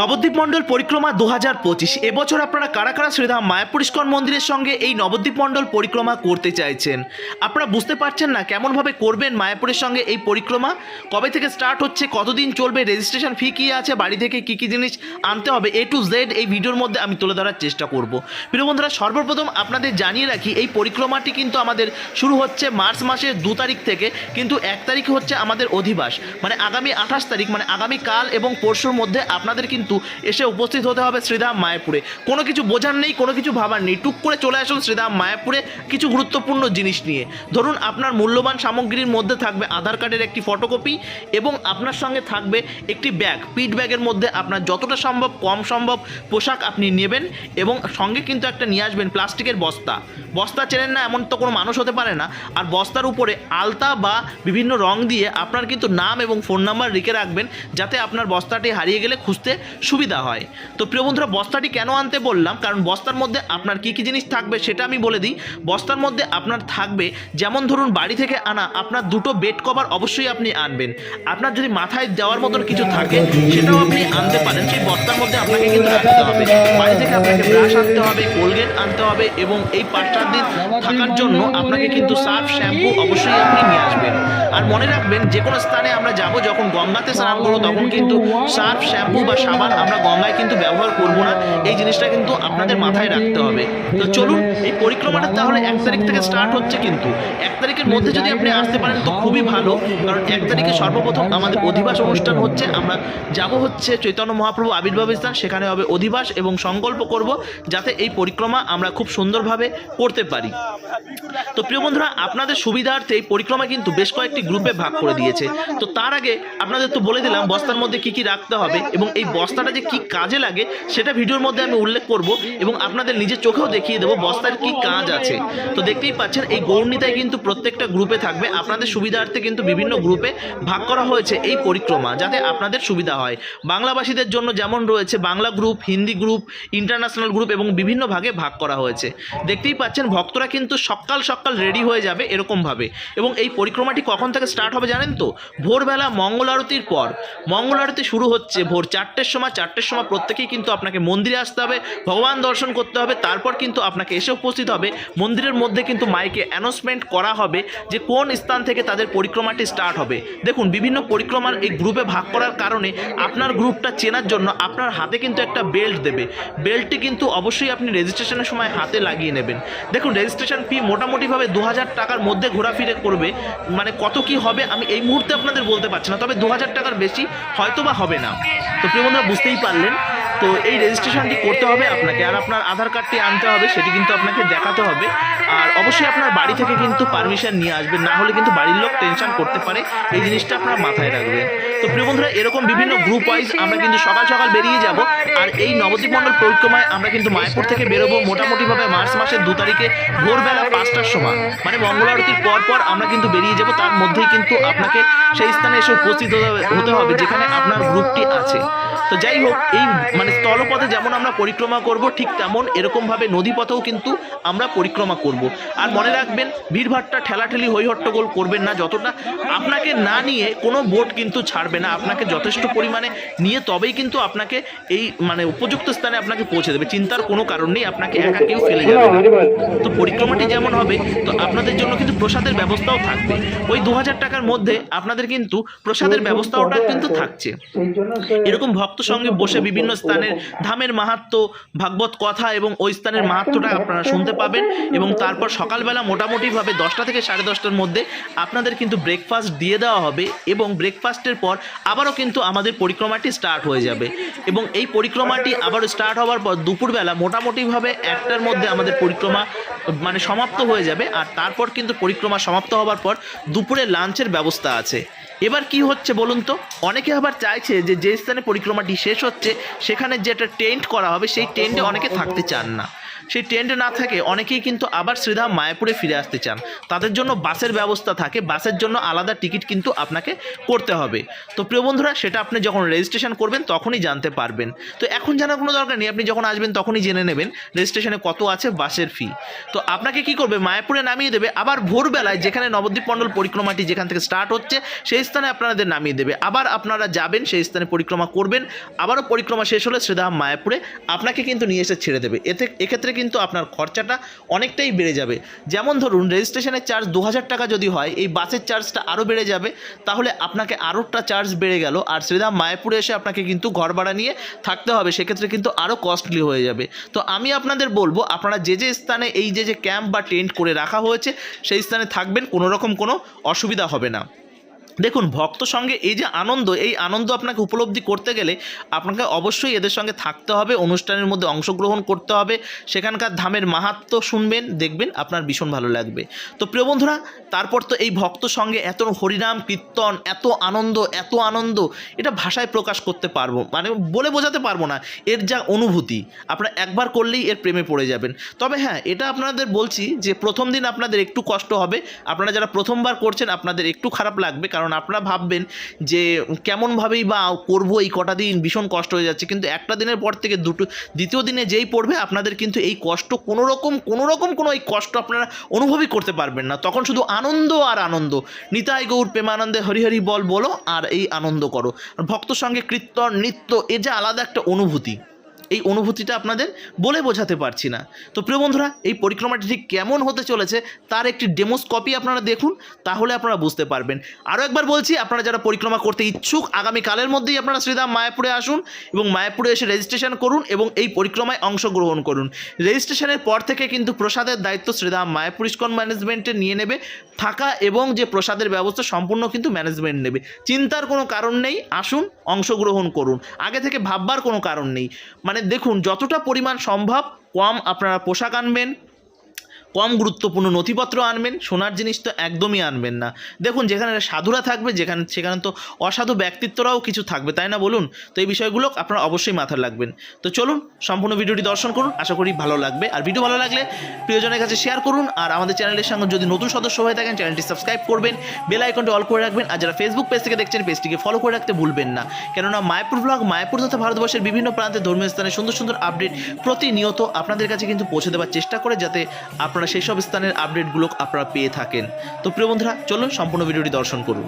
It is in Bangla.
নবদ্বীপ মণ্ডল পরিক্রমা দু হাজার পঁচিশ। এবছর আপনারা কারা কারা শ্রীধাম মায়াপুর ইস্কন মন্দিরের সঙ্গে এই নবদ্বীপ মণ্ডল পরিক্রমা করতে চাইছেন? আপনারা বুঝতে পারছেন না কেমনভাবে করবেন মায়াপুরের সঙ্গে এই পরিক্রমা? কবে থেকে স্টার্ট হচ্ছে? কতদিন চলবে? রেজিস্ট্রেশন ফি কী আছে? বাড়ি থেকে কী কী জিনিস আনতে হবে? এ টু জেড এই ভিডিওর মধ্যে আমি তুলে ধরার চেষ্টা করব। প্রিয় বন্ধুরা, সর্বপ্রথম আপনাদের জানিয়ে রাখি, এই পরিক্রমাটি কিন্তু আমাদের শুরু হচ্ছে মার্চ মাসের দু তারিখ থেকে, কিন্তু এক তারিখ হচ্ছে আমাদের অধিবাস। মানে আগামী আঠাশ তারিখ মানে আগামী কাল এবং পরশুর মধ্যে আপনাদের কিন্তু এসে উপস্থিত হতে হবে শ্রীধাম মায়াপুরে। কোনো কিছু বোঝার নেই, কোনো কিছু ভাবার নেই। টুক করে চলে আসুন শ্রীধাম মায়াপুরে কিছু গুরুত্বপূর্ণ জিনিস নিয়ে। ধরুন আপনার মূল্যবান সামগ্রীর মধ্যে থাকবে আধার কার্ডের একটি ফটোকপি এবং আপনার সঙ্গে থাকবে একটি ব্যাগ। পিট ব্যাগের মধ্যে আপনার যতটা সম্ভব কম সম্ভব পোশাক আপনি নেবেন এবং সঙ্গে কিন্তু একটা নিয়ে আসবেন প্লাস্টিকের বস্তা। বস্তা চেনেন না, এমন তো কোনো মানুষ হতে পারে না। আর বস্তার উপরে আলতা বা বিভিন্ন রং দিয়ে আপনার কিন্তু নাম এবং ফোন নাম্বার লিখে রাখবেন, যাতে আপনার বস্তাটি হারিয়ে গেলে খুঁজতে সুবিধা হয়। তো প্রিয় বন্ধুরা, বস্তাটি কেন আনতে বললাম? কারণ বস্তার মধ্যে আপনার কী কী জিনিস থাকবে সেটা আমি বলে দিই। বস্তার মধ্যে আপনার থাকবে, যেমন ধরুন বাড়ি থেকে আনা আপনার দুটো বেড কভার অবশ্যই আপনি আনবেন। আপনার যদি মাথায় দেওয়ার মতন কিছু থাকে, সেটাও আপনি আনতে পারেন। সেই বস্তার মধ্যে আপনাকে কিন্তু রাখতে হবে। বাড়ি থেকে আপনাকে ব্রাশ আনতে হবে কোলগেট আনতে হবে এবং এই পাঁচ চার দিন থাকার জন্য আপনাকে কিন্তু সার্ফ শ্যাম্পু অবশ্যই আপনি নিয়ে আসবেন। আর মনে রাখবেন যে কোনো স্থানে আমরা যাব, যখন গঙ্গাতে স্নান করব, তখন কিন্তু সার্ফ শ্যাম্পু বা সাবান আমরা গঙ্গায় কিন্তু ব্যবহার করব না। এই জিনিসটা কিন্তু আপনাদের মাথায় রাখতে হবে। তো চলুন, এই পরিক্রমাটা তাহলে এক তারিখ থেকে স্টার্ট হচ্ছে কিন্তু। এক তারিখের মধ্যে যদি আপনি আসতে পারেন তো খুবই ভালো, কারণ এক তারিখে সর্বপ্রথম আমাদের অধিবাস অনুষ্ঠান হচ্ছে। আমরা যাব হচ্ছে চৈতন্য মহাপ্রভু আবির্ভাব স্থান, সেখানে হবে অধিবাস এবং সংকল্প করব যাতে এই পরিক্রমা আমরা খুব সুন্দরভাবে করতে পারি। তো প্রিয় বন্ধুরা, আপনাদের সুবিধার্থে এই পরিক্রমা কিন্তু বেশ কয়েকটি গ্রুপে ভাগ করে দিয়েছে। তো তার আগে আপনাদের তো বলে দিলাম, বস্তার মধ্যে কি কি রাখতে হবে এবং এই বস্তাটা যে কি কাজে লাগে, সেটা ভিডিওর মধ্যে আমি উল্লেখ করব এবং আপনাদের নিজের চোখেও দেখিয়ে দেবো বস্তার কি কাজ আছে। তো দেখতেই পাচ্ছেন, এই গৌরনীতায় কিন্তু প্রত্যেকটা গ্রুপে থাকবে। আপনাদের সুবিধার্থে কিন্তু বিভিন্ন গ্রুপে ভাগ করা হয়েছে এই পরিক্রমা, যাতে আপনাদের সুবিধা হয়। বাংলাভাষীদের জন্য যেমন রয়েছে Bangla group, Hindi group, international group এবং বিভিন্ন ভাগে ভাগ করা হয়েছে। দেখতেই পাচ্ছেন, ভক্তরা কিন্তু সকাল সকাল রেডি হয়ে যাবে এরকমভাবে। এবং এই পরিক্রমাটি কখন থেকে স্টার্ট হবে জানেন তো? ভোরবেলা মঙ্গল আরতির পর। মঙ্গল আরতি শুরু হচ্ছে ভোর চারটের সময়, চারটের সময় প্রত্যেকেই কিন্তু আপনাকে মন্দিরে আসতে হবে, ভগবান দর্শন করতে হবে, তারপর কিন্তু আপনাকে এসে উপস্থিত হবে। মন্দিরের মধ্যে কিন্তু মাইকে অ্যানাউন্সমেন্ট করা হবে যে কোন স্থান থেকে তাদের পরিক্রমাটি স্টার্ট হবে। দেখুন, বিভিন্ন পরিক্রমার এই গ্রুপে ভাগ করার কারণে আপনার গ্রুপটা চেনার জন্য আপনার হাতে কিন্তু একটা বেল্ট দেবে। বেল্টটি কিন্তু অবশ্যই আপনি রেজিস্ট্রেশনের সময় হাতে লাগিয়ে নেবেন। দেখুন রেজিস্ট্রেশন ফি মোটামুটিভাবে দু হাজার টাকার মধ্যে ঘোরাফিরে করবে। মানে কত কি হবে, আমি এই মুহূর্তে আপনাদের বলতে পারছি না, তবে দু হাজার টাকার বেশি হয়তো বা হবে না। তো প্রিয় বন্ধুরা বুঝতেই পারলেন। তো এই রেজিস্ট্রেশনটি করতে হবে আপনাকে। আর আপনার আধার কার্ডটি আনতে হবে, সেটি কিন্তু আপনাকে দেখাতে হবে। আর অবশ্যই আপনার বাড়ি থেকে কিন্তু পারমিশন নিয়ে আসবেন, না হলে কিন্তু বাড়ির লোক টেনশন করতে পারে। এই জিনিসটা আপনার মাথায় রাখবেন। তো প্রিয় বন্ধুরা, এরকম বিভিন্ন গ্রুপ ওয়াইজ আমরা কিন্তু সকাল সকাল বেরিয়ে যাব। আর এই নবদ্বীপ মণ্ডল পরিক্রমায় আমরা কিন্তু মায়াপুর থেকে বেরোবো মোটামুটিভাবে মার্চ মাসের দু তারিখে ভোরবেলা পাঁচটার সময়। মানে মঙ্গল আরতির পর পর আমরা কিন্তু বেরিয়ে যাব। তার মধ্যেই কিন্তু আপনাকে সেই স্থানে এসে উপস্থিত হতে হবে- যেখানে আপনার গ্রুপটি আছে। তো যাই হোক, এই মানে স্থলপথে যেমন আমরা পরিক্রমা করব, ঠিক তেমন এরকমভাবে নদীপথেও কিন্তু আমরা পরিক্রমা করব। আর মনে রাখবেন ভিড়ভাট্টা ঠেলাঠেলি হই হট্টগোল করবেন না যতটা। আপনাকে না নিয়ে কোনো বোট কিন্তু ছাড়বে না, আপনাকে যথেষ্ট পরিমাণে নিয়ে তবেই কিন্তু আপনাকে এই মানে উপযুক্ত স্থানে আপনাকে পৌঁছে দেবে। চিন্তার কোনো কারণ নেই, আপনাকে একা কেউ ফেলে যাবে তো পরিক্রমাটি যেমন হবে, তো আপনাদের জন্য কিন্তু প্রসাদের ব্যবস্থাও থাকবে। ওই দু হাজার টাকার মধ্যে আপনাদের কিন্তু প্রসাদের ব্যবস্থাওটা কিন্তু থাকছে। এরকম ভক্ত সঙ্গে বসে বিভিন্ন স্থানের ধামের মাহাত্ম ভাগবত কথা এবং ওই স্থানের মাহাত্মটা আপনারা শুনতে পাবেন এবং তারপর সকালবেলা মোটামুটিভাবে দশটা থেকে সাড়ে দশটার মধ্যে আপনাদের কিন্তু ব্রেকফাস্ট দিয়ে দেওয়া হবে এবং ব্রেকফাস্টের পর আবারও কিন্তু আমাদের পরিক্রমাটি স্টার্ট হয়ে যাবে এবং এই পরিক্রমাটি আবার স্টার্ট হওয়ার পর দুপুরবেলা মোটামুটিভাবে একটার মধ্যে আমাদের পরিক্রমা মানে সমাপ্ত হয়ে যাবে আর তারপর কিন্তু পরিক্রমা সমাপ্ত হওয়ার পর দুপুরে লাঞ্চের ব্যবস্থা আছে। এবার কি হচ্ছে বলুন তো? অনেকে আবার চাইছে যে যে স্থানে পরিক্রমাটি শেষ হচ্ছে, সেখানে যে একটা টেন্ট করা হবে, সেই টেন্টে অনেকে থাকতে চান না। সেই টেন্টে না থাকে অনেকেই কিন্তু আবার শ্রীধাম মায়াপুরে ফিরে আসতে চান। তাদের জন্য বাসের ব্যবস্থা থাকে, বাসের জন্য আলাদা টিকিট কিন্তু আপনাকে করতে হবে। তো প্রিয় বন্ধুরা, সেটা আপনি যখন রেজিস্ট্রেশন করবেন তখনই জানতে পারবেন। তো এখন জানার কোনো দরকার নেই, আপনি যখন আসবেন তখনই জেনে নেবেন রেজিস্ট্রেশনে কত আছে বাসের ফি তো আপনাকে কি করবে, মায়াপুরে নামিয়ে দেবে, আবার ভোরবেলায় যেখানে নবদ্বীপ মণ্ডল পরিক্রমাটি যেখান থেকে স্টার্ট হচ্ছে, সেই স্থানে আপনাদের নামিয়ে দেবে। আবার আপনারা যাবেন, সেই স্থানে পরিক্রমা করবেন, আবারও পরিক্রমা শেষ হলে শ্রীধাম মায়াপুরে আপনাকে কিন্তু নিয়ে এসে ছেড়ে দেবে। এতে এক্ষেত্রে কিন্তু আপনার খরচাটা অনেকটাই বেড়ে যাবে। যেমন ধরুন রেজিস্ট্রেশনের চার্জ দু হাজার টাকা যদি হয়, এই বাসের চার্জটা আরও বেড়ে যাবে, তাহলে আপনাকে আরোটা চার্জ বেড়ে গেল। আর শ্রীধাম মায়াপুরে এসে আপনাকে কিন্তু ঘর ভাড়া নিয়ে থাকতে হবে, সেক্ষেত্রে কিন্তু আরও কস্টলি হয়ে যাবে। তো আমি আপনাদের বলব, আপনারা যে যে স্থানে এই যে যে ক্যাম্প বা টেন্ট করে রাখা হয়েছে, সেই স্থানে থাকবেন, কোনো রকম কোনো অসুবিধা হবে না। দেখুন, ভক্ত সঙ্গে এই যে আনন্দ, এই আনন্দ আপনাকে উপলব্ধি করতে গেলে আপনাকে অবশ্যই এদের সঙ্গে থাকতে হবে, অনুষ্ঠানের মধ্যে অংশগ্রহণ করতে হবে, সেখানকার ধামের মাহাত্ম শুনবেন, দেখবেন আপনার ভীষণ ভালো লাগবে। তো প্রিয় বন্ধুরা, তারপর তো এই ভক্ত সঙ্গে এত হরিনাম, কীর্তন, এত আনন্দ এত আনন্দ, এটা ভাষায় প্রকাশ করতে পারব মানে বলে বোঝাতে পারব না, এর যা অনুভূতি, আপনারা একবার করলেই এর প্রেমে পড়ে যাবেন। তবে হ্যাঁ এটা আপনাদের বলছি যে প্রথম দিন আপনাদের একটু কষ্ট হবে, আপনারা যারা প্রথমবার করছেন, আপনাদের একটু খারাপ লাগবে, কারণ আপনারা ভাববেন যে কেমনভাবেই বা করব এই কটা দিন, ভীষণ কষ্ট হয়ে যাচ্ছে। কিন্তু একটা দিনের পর থেকে দুটো, দ্বিতীয় দিনে যেই পড়বে, আপনাদের কিন্তু এই কষ্ট কোনো রকম কোনো রকম কোনো এই কষ্ট আপনারা অনুভবই করতে পারবেন না। তখন শুধু আনন্দ আর আনন্দ। নিতাই গৌর প্রেমানন্দে হরিহরি বল বলো আর এই আনন্দ করো। ভক্ত সঙ্গে কীর্তন, নৃত্য, এ যে আলাদা একটা অনুভূতি। এই অনুভূতিটা আপনাদের বলে বোঝাতে পারছি না। তো প্রিয় বন্ধুরা, এই পরিক্রমাটি ঠিক কেমন হতে চলেছে তার একটি ডেমোস কপি আপনারা দেখুন, তাহলে আপনারা বুঝতে পারবেন। আরও একবার বলছি, আপনারা যারা পরিক্রমা করতে ইচ্ছুক, আগামীকালের মধ্যেই আপনারা শ্রীধাম মায়াপুরে আসুন এবং মায়াপুরে এসে রেজিস্ট্রেশন করুন এবং এই পরিক্রমায় অংশগ্রহণ করুন। রেজিস্ট্রেশনের পর থেকে কিন্তু প্রসাদের দায়িত্ব শ্রীধাম মায়াপুর ইস্কন ম্যানেজমেন্টে নিয়ে নেবে। থাকা এবং যে প্রসাদের ব্যবস্থা সম্পূর্ণ কিন্তু ম্যানেজমেন্ট নেবে। চিন্তার কোনো কারণ নেই, আসুন, অংশগ্রহণ করুন। আগে থেকে ভাববার কোনো কারণ নেই। মানে দেখুন যতটা পরিমাণ সম্ভব কম আপনারা পোশাক আনবেন। কম গুরুত্বপূর্ণ নথিপত্র আনবেন, সোনার জিনিস তো একদমই আনবেন না। দেখুন, যেখানে সাধুরা থাকবে, যেখানে, সেখানে তো অসাধু ব্যক্তিত্বরাও কিছু থাকবে, তাই না বলুন? তো এই বিষয়গুলো আপনারা অবশ্যই মাথায় রাখবেন। তো চলুন, সম্পূর্ণ ভিডিওটি দর্শন করুন, আশা করি ভালো লাগবে। আর ভিডিও ভালো লাগলে প্রিয়জনের কাছে শেয়ার করুন, আর আমাদের চ্যানেলের সঙ্গে যদি নতুন সদস্য হয়ে থাকেন, চ্যানেলটি সাবস্ক্রাইব করবেন, বেল আইকনটি অল করে রাখবেন, আর যারা ফেসবুক পেজ থেকে দেখছেন পেজটিকে ফলো করে রাখতে ভুলবেন না। কেননা মায়াপুর ব্লগ মায়াপুর তথা ভারতবর্ষের বিভিন্ন প্রান্তে ধর্মীয় স্থানে সুন্দর সুন্দর আপডেট প্রতিনিয়ত আপনাদের কাছে কিন্তু পৌঁছে দেওয়ার চেষ্টা করে, যাতে আপনারা সেই সব স্থানের আপডেটগুলো আপনারা পেয়ে থাকেন। তো প্রিয় বন্ধুরা, চলুন সম্পূর্ণ ভিডিওটি দর্শন করুন।